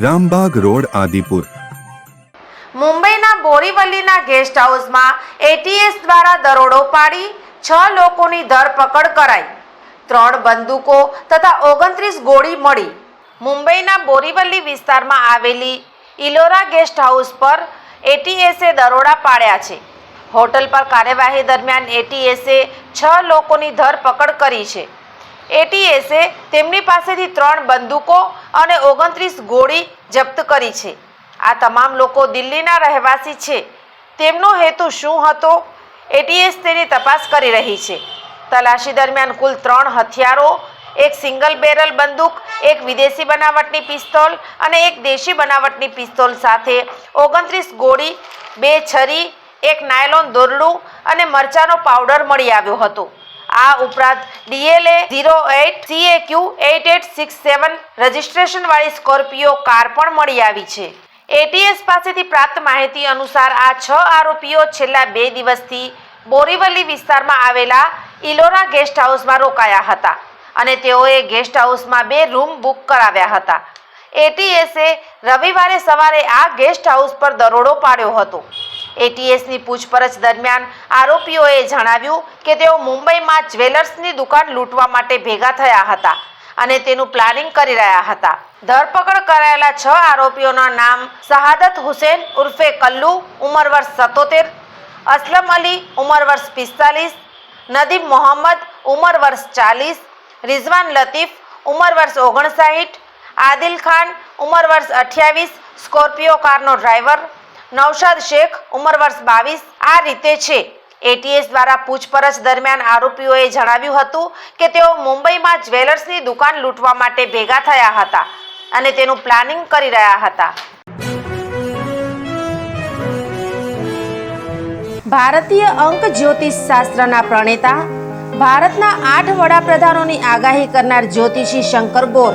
Rambag road, Adipur. મુંબઈના બોરીવલીના guest હાઉસમાં એટીએસ દ્વારા દરોડો પાડી છ લોકોની ધરપકડ કરાઈ. ત્રણ બંદૂકો તથા ઓગણત્રીસ ગોળી મળી. મુંબઈના બોરીવલી વિસ્તારમાં આવેલી ઇલોરા ગેસ્ટ હાઉસ પર એટીએસે દરોડા પાડ્યા છે. હોટલ પર કાર્યવાહી દરમિયાન એટીએસે છ લોકોની ધરપકડ કરી છે. એટીએસે તેમની પાસેથી ત્રણ બંદૂકો અને ઓગણત્રીસ ગોળી જપ્ત કરી છે. આ તમામ લોકો દિલ્હીના રહેવાસી છે. તેમનો હેતુ શું હતો? એટીએસ તેની તપાસ કરી રહી છે. તલાશી દરમિયાન કુલ ત્રણ હથિયારો, એક સિંગલ બેરલ બંદૂક, એક વિદેશી બનાવટની પિસ્તોલ અને એક દેશી બનાવટની પિસ્તોલ સાથે ઓગણત્રીસ ગોળી, બે છરી, એક નાયલોન દોરડું અને મરચાનો પાવડર મળી આવ્યો હતો. આ ઉપરાંત DLA zero eight, CAQ eight eight six seven રજિસ્ટ્રેશનવાળી Scorpio car પણ મળી આવી છે. એટીએસ પાસેથી પ્રાપ્ત માહિતી અનુસાર આ છ આરોપીઓ છેલ્લા બે દિવસથી બોરીવલી વિસ્તારમાં આવેલા ઇલોરા ગેસ્ટ હાઉસમાં રોકાયા હતા અને તેઓએ ગેસ્ટ હાઉસમાં બે રૂમ બુક કરાવ્યા હતા. એટીએસે રવિવારે સવારે આ ગેસ્ટ હાઉસ પર દરોડો પાડ્યો હતો. એટીએસની પૂછપરછ દરમિયાન આરોપીઓએ જણાવ્યું કે તેઓ મુંબઈમાં જ્વેલર્સની દુકાન લૂંટવા માટે ભેગા થયા હતા અને તેનું પ્લાનિંગ કરી રહ્યા હતા. ધરપકડ કરાયેલા છ આરોપીઓના નામ શહાદત હુસેન ઉર્ફે કલ્લુ, ઉંમર વર્ષ સત્તોતેર, અસલમ અલી, ઉંમર વર્ષ પિસ્તાલીસ, નદીમ મોહમ્મદ, ઉંમર વર્ષ ચાલીસ, રિઝવાન લતીફ, ઉંમર વર્ષ ઓગણસાઠ આદિલ ખાન, ઉંમર વર્ષ અઠ્યાવીસ, સ્કોર્પિયો કારનો ડ્રાઈવર નૌશાદ શેખ ઉંમર વર્ષ બાવીસ આ રીતે છે. એટીએસ દ્વારા પૂછપરછ દરમિયાન આરોપીઓએ જણાવ્યું હતું કે તેઓ મુંબઈમાં જ્વેલર્સની દુકાન લૂંટવા માટે ભેગા થયા હતા અને તેનું પ્લાનિંગ કરી રહ્યા હતા. ભારતીય અંક જ્યોતિષ શાસ્ત્રના પ્રણેતા, ભારતના આઠ વડાપ્રધાનોની આગાહી કરનાર જ્યોતિષી શંકર ગોર